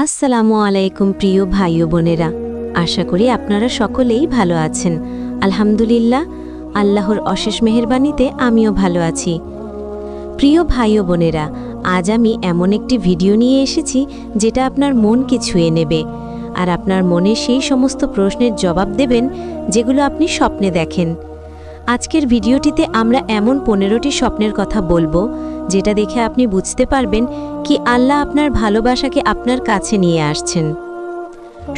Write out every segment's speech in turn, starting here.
আসসালামু আলাইকুম প্রিয় ভাই ও বোনেরা। আশা করি আপনারা সকলেই ভালো আছেন। আলহামদুলিল্লাহ, আল্লাহর অশেষ মেহেরবানিতে আমিও ভালো আছি। প্রিয় ভাই ও বোনেরা, আজ আমি এমন একটি ভিডিও নিয়ে এসেছি যেটা আপনার মনকে ছুঁয়ে নেবে। আর আপনার মনে সেই সমস্ত প্রশ্নের জবাব দেবেন যেগুলো আপনি স্বপ্নে দেখেন। আজকের ভিডিওটিতে আমরা এমন পনেরোটি স্বপ্নের কথা বলব, যেটা দেখে আপনি বুঝতে পারবেন কি আল্লাহ আপনার ভালোবাসাকে আপনার কাছে নিয়ে আসছেন।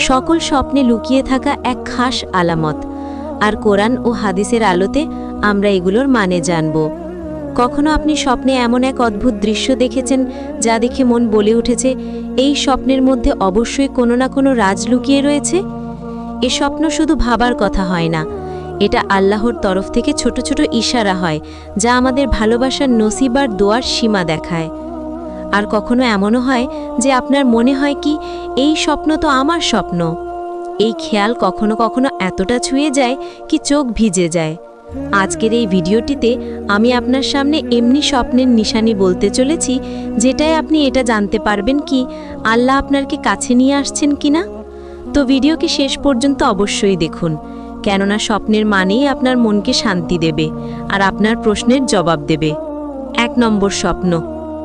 সকল স্বপ্নে লুকিয়ে থাকা এক খাস আলামত, আর কোরআন ও হাদিসের আলোতে আমরা এগুলোর মানে জানব। কখনো আপনি স্বপ্নে এমন এক অদ্ভুত দৃশ্য দেখেছেন, যা দেখে মন বলে উঠেছে, এই স্বপ্নের মধ্যে অবশ্যই কোনো না কোনো রাজ লুকিয়ে রয়েছে এ স্বপ্ন শুধু ভাবার কথা হয় না এটা আল্লাহর তরফ থেকে ছোট ছোট ইশারা হয়, যা আমাদের ভালোবাসার নসিবার দোয়ার সীমা দেখায়। আর কখনো এমনও হয় যে আপনার মনে হয় কি, এই স্বপ্ন তো আমার স্বপ্ন। এই খেয়াল কখনো কখনো এতটা ছুঁয়ে যায় কি চোখ ভিজে যায়। আজকের এই ভিডিওটিতে আমি আপনার সামনে এমনি স্বপ্নের নিশানি বলতে চলেছি যেটায় আপনি এটা জানতে পারবেন কি, আল্লাহ আপনারকে কাছে নিয়ে আসছেন কিনা? তো ভিডিওকে শেষ পর্যন্ত অবশ্যই দেখুন। কেননা স্বপ্নের মানেই আপনার মনকে শান্তি দেবে আর আপনার প্রশ্নের জবাব দেবে। এক নম্বর স্বপ্ন,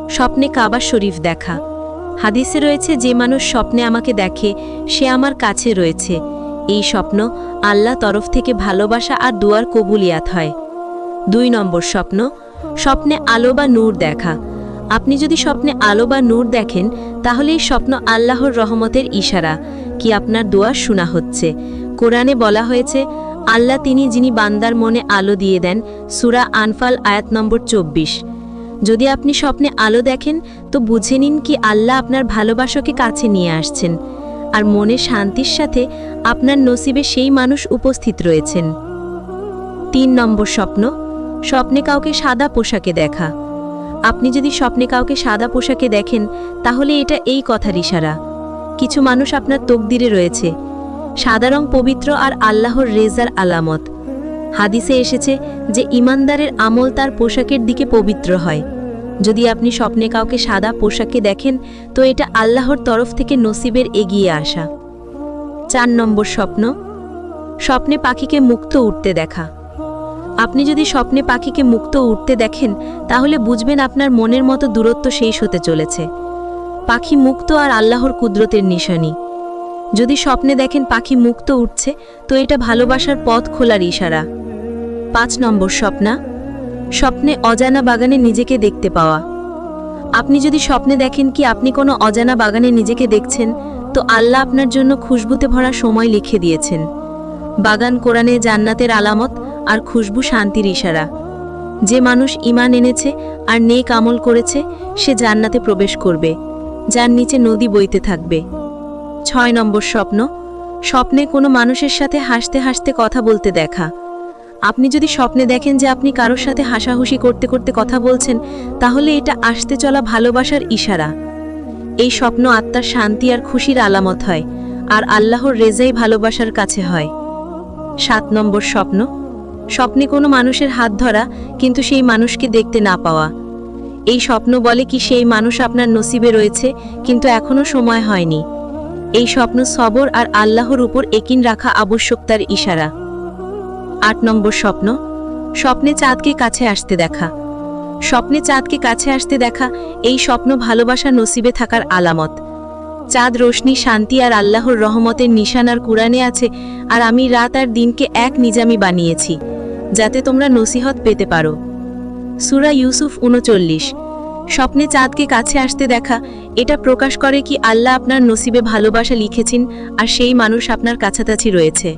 স্বপ্নে কাবা শরীফ দেখা। হাদিসে রয়েছে, যে মানুষ স্বপ্নে আমাকে দেখে, সে আমার কাছে রয়েছে। এই স্বপ্ন আল্লাহ তরফ থেকে ভালোবাসা আর দুয়ার কবুলিয়াত হয়। দুই নম্বর স্বপ্ন, স্বপ্নে আলো বা নূর দেখা। আপনি যদি স্বপ্নে আলো বা নূর দেখেন, তাহলে এই স্বপ্ন আল্লাহর রহমতের ইশারা, কি আপনার দোয়া শোনা হচ্ছে। কোরআনে বলা হয়েছে, আল্লাহ তিনি যিনি বান্দার মনে আলো দিয়ে দেন, সুরা আনফাল আয়াত নম্বর চব্বিশ। যদি আপনি স্বপ্নে আলো দেখেন, তো বুঝে নিন কি আল্লাহ আপনার ভালোবাসাকে কাছে নিয়ে আসছেন, আর মনে শান্তির সাথে আপনার নসিবে সেই মানুষ উপস্থিত রয়েছেন। তিন নম্বর স্বপ্ন, স্বপ্নে কাউকে সাদা পোশাকে দেখা। আপনি যদি স্বপ্নে কাউকে সাদা পোশাকে দেখেন, তাহলে এটা এই কথার ইশারা। কিছু মানুষ আপনার তকদিরে রয়েছে সাদা রং পবিত্র আর আল্লাহর রেজার আলামত। হাদিসে এসেছে যে ইমানদারের আমল তার পোশাকের দিকে পবিত্র হয়। যদি আপনি স্বপ্নে কাউকে সাদা পোশাকে দেখেন, তো এটা আল্লাহর তরফ থেকে নসিবের এগিয়ে আসা। চার নম্বর স্বপ্ন, স্বপ্নে পাখিকে মুক্ত উঠতে দেখা। আপনি যদি স্বপ্নে পাখিকে মুক্ত উঠতে দেখেন, তাহলে বুঝবেন আপনার মনের মতো দূরত্ব শেষ হতে চলেছে। পাখি মুক্ত আর আল্লাহর কুদরতের নিশানি। যদি স্বপ্নে দেখেন পাখি মুক্ত উঠছে, তো এটা ভালোবাসার পথ খোলার ইশারা। পাঁচ নম্বর স্বপ্না, স্বপ্নে অজানা বাগানে নিজেকে দেখতে পাওয়া। আপনি যদি স্বপ্নে দেখেন কি আপনি কোনো অজানা বাগানে নিজেকে দেখছেন, তো আল্লাহ আপনার জন্য খুশবুতে ভরা সময় লিখে দিয়েছেন। বাগান কোরআনে জান্নাতের আলামত আর খুশবু শান্তির ইশারা। যে মানুষ ইমান এনেছে আর নেক আমল করেছে, সে জান্নাতে প্রবেশ করবে, যার নিচে নদী বইতে থাকবে। ছয় নম্বর স্বপ্ন, স্বপ্নে কোনো মানুষের সাথে হাসতে হাসতে কথা বলতে দেখা। আপনি যদি স্বপ্নে দেখেন যে আপনি কারোর সাথে হাসাহুসি করতে করতে কথা বলছেন, তাহলে এটা আসতে চলা ভালোবাসার ইশারা। এই স্বপ্ন আত্মার শান্তি আর খুশির আলামত হয়, আর আল্লাহর রেজাই ভালোবাসার কাছে হয়। সাত নম্বর স্বপ্ন, স্বপ্নে কোনো মানুষের হাত ধরা, কিন্তু সেই মানুষকে দেখতে না পাওয়া। এই স্বপ্ন বলে কি সেই মানুষ আপনার নসিবে রয়েছে, কিন্তু এখনও সময় হয়নি। এই স্বপ্ন সবর আর আল্লাহর উপর একিন রাখা আবশ্যকতার ইশারা। আট নম্বর স্বপ্ন, স্বপ্নে চাঁদকে কাছে আসতে দেখা। স্বপ্নে চাঁদকে কাছে আসতে দেখা এই স্বপ্ন ভালোবাসা নসিবে থাকার আলামত। চাঁদ রোশনি, শান্তি আর আল্লাহর রহমতের নিশান আর কুরআনে আছে, আর আমি রাত আর দিনকে এক নিজামি বানিয়েছি, যাতে তোমরা নসিহত পেতে পারো। সুরা ইউসুফ উনচল্লিশ স্বপ্নে চাঁদকে কাছে আসতে দেখা, এটা প্রকাশ করে কি আল্লাহ আপনার নসিবে ভালোবাসা লিখেছেন আর সেই মানুষ আপনার কাছাকাছি রয়েছে।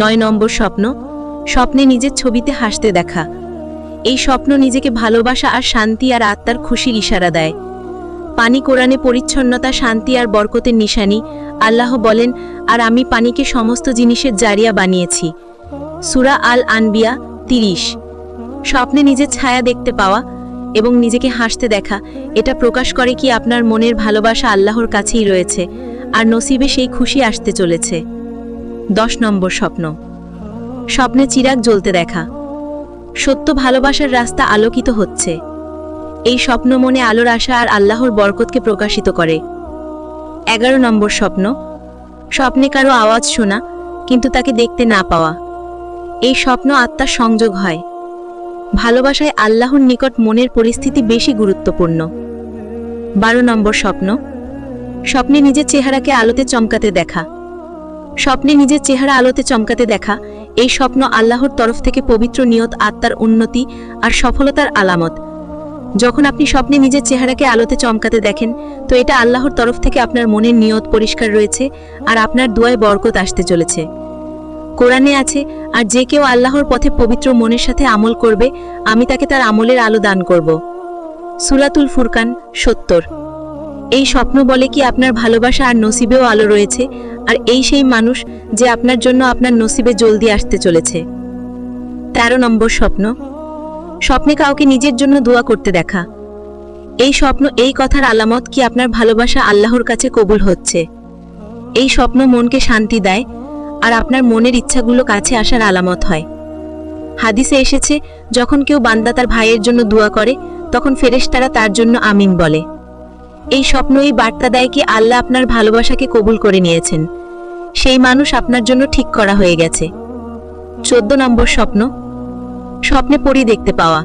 নয় নম্বর স্বপ্ন, স্বপ্নে নিজের ছবিতে হাসতে দেখা। এই স্বপ্ন নিজেকে ভালোবাসা আর শান্তি আর আত্মার খুশির ইশারা দেয়। পানি কোরআনে পরিচ্ছন্নতা, শান্তি আর বরকতের নিশানি, আল্লাহ বলেন, আর আমি পানিকে সমস্ত জিনিসের জারিয়া বানিয়েছি। সুরা আল আনবিয়া তিরিশ, স্বপ্নে নিজের ছায়া দেখতে পাওয়া এবং নিজেকে হাসতে দেখা, এটা প্রকাশ করে কি আপনার মনের ভালোবাসা আল্লাহর কাছেই রয়েছে, আর নসিবে সেই খুশি আসতে চলেছে। দশ নম্বর স্বপ্ন। স্বপ্নে চিরাগ জ্বলতে দেখা। সত্য ভালোবাসার রাস্তা আলোকিত হচ্ছে। এই স্বপ্ন মনে আলোর আশা আর আল্লাহর বরকতকে প্রকাশিত করে। এগারো নম্বর স্বপ্ন। স্বপ্নে কারও আওয়াজ শোনা, কিন্তু তাকে দেখতে না পাওয়া। এই স্বপ্ন আত্মার সংযোগ হয়। ভালোবাসায় আল্লাহর নিকট মনের পরিস্থিতি বেশি গুরুত্বপূর্ণ। বারো নম্বর স্বপ্ন। স্বপ্নে নিজের চেহারাকে আলোতে চমকাতে দেখা। স্বপ্নে নিজের চেহারা আলোতে চমকাতে দেখা, এই স্বপ্ন আল্লাহর তরফ থেকে পবিত্র নিয়ত, আত্মার উন্নতি আর সফলতার আলামত। যখন আপনি স্বপ্নে নিজের চেহারাকে আলোতে চমকাতে দেখেন, তো এটা আল্লাহর তরফ থেকে আপনার মনের নিয়ত পরিষ্কার রয়েছে আর আপনার দুয়ায় বরকত আসতে চলেছে। কোরআনে আছে, আর যে কেউ আল্লাহর পথে পবিত্র মনের সাথে আমল করবে, আমি তাকে তার আমলের আলো দান করব। সুলাতুল ফুরকান, সত্তর। এই স্বপ্ন বলে কি আপনার ভালোবাসা আর নসিবেও আলো রয়েছে, আর এই সেই মানুষ যে আপনার জন্য আপনার নসিবে জলদি আসতে চলেছে। তেরো নম্বর স্বপ্ন, স্বপ্নে কাউকে নিজের জন্য দোয়া করতে দেখা। এই স্বপ্ন, এই কথার আলামত কি আপনার ভালোবাসা আল্লাহর কাছে কবুল হচ্ছে? এই স্বপ্ন মনকে শান্তি দেয় আর আপনার মনের ইচ্ছাগুলো কাছে আসার আলামত হয়। হাদিসে এসেছে, যখন কেউ বান্দা তার ভাইয়ের জন্য দোয়া করে, তখন ফেরেশতারা তার জন্য আমিন বলে। এই স্বপ্ন এই বার্তা দেয় কি আল্লাহ আপনার ভালোবাসাকে কবুল করে নিয়েছেন। সেই মানুষ আপনার জন্য ঠিক করা হয়ে গেছে। চোদ্দ নম্বর স্বপ্ন, স্বপ্নে পড়ি দেখতে পাওয়া।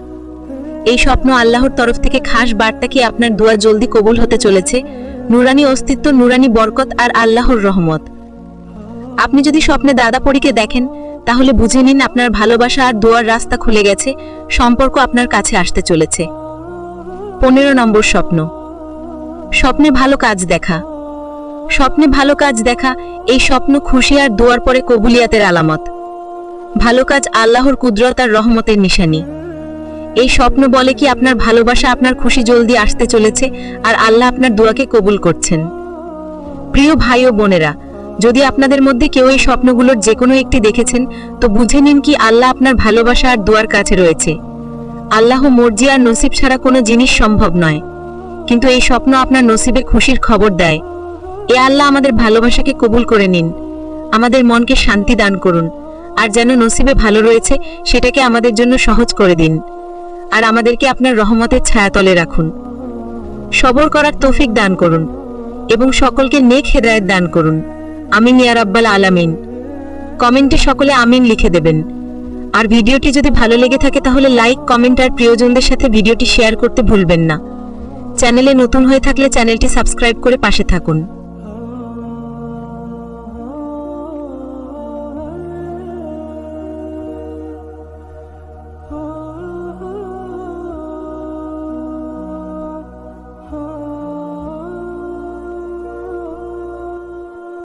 এই স্বপ্ন আল্লাহর তরফ থেকে খাস বার্তা কি আপনার দোয়া জলদি কবুল হতে চলেছে? নুরানি অস্তিত্ব, নুরানি বরকত আর আল্লাহর রহমত। আপনি যদি স্বপ্নে দাদা পরীকে দেখেন, তাহলে বুঝে নিন আপনার ভালোবাসা আর দোয়ার রাস্তা খুলে গেছে, সম্পর্ক আপনার কাছে আসতে চলেছে। পনেরো নম্বর স্বপ্ন। স্বপ্নে ভালো কাজ দেখা। স্বপ্নে ভালো কাজ দেখা, এই স্বপ্ন খুশি আর দোয়ার পরে কবুলিয়াতের আলামত। ভালো কাজ আল্লাহর কুদরত আর রহমতের নিশানি। এই স্বপ্ন বলে কি আপনার ভালোবাসা আপনার খুশি জলদি আসতে চলেছে আর আল্লাহ আপনার দোয়াকে কবুল করছেন। প্রিয় ভাই ও বোনেরা যদি আপনাদের মধ্যে কেউ এই স্বপ্নগুলোর যে কোনো একটি দেখেছেন, তো বুঝে নিন কি আল্লাহ আপনার ভালোবাসা আর দোয়ার কাছে রয়েছে। আল্লাহ মর্জি আর নসিব ছাড়া কোনো জিনিস সম্ভব নয়। কিন্তু এই স্বপ্ন আপনার নসিবে খুশির খবর দেয়। এ আল্লাহ আমাদের ভালোবাসাকে কবুল করে নিন। আমাদের মনকে শান্তি দান করুন। আর যেন নসিবে ভালো রয়েছে, সেটাকে আমাদের জন্য সহজ করে দিন। আর আমাদেরকে আপনার রহমতের ছায়াতলে রাখুন। সবর করার তৌফিক দান করুন। এবং সকলকে নেক হেদায়েত দান করুন। আমিন ইয়া রাব্বাল আলামিন। কমেন্টে সকলে আমিন লিখে দেবেন। আর ভিডিওটি যদি ভালো লেগে থাকে তাহলে লাইক, কমেন্ট আর প্রিয়জনদের সাথে ভিডিওটি শেয়ার করতে ভুলবেন না। চ্যানেলে নতুন হয়ে থাকলে চ্যানেলটি সাবস্ক্রাইব করে পাশে থাকুন।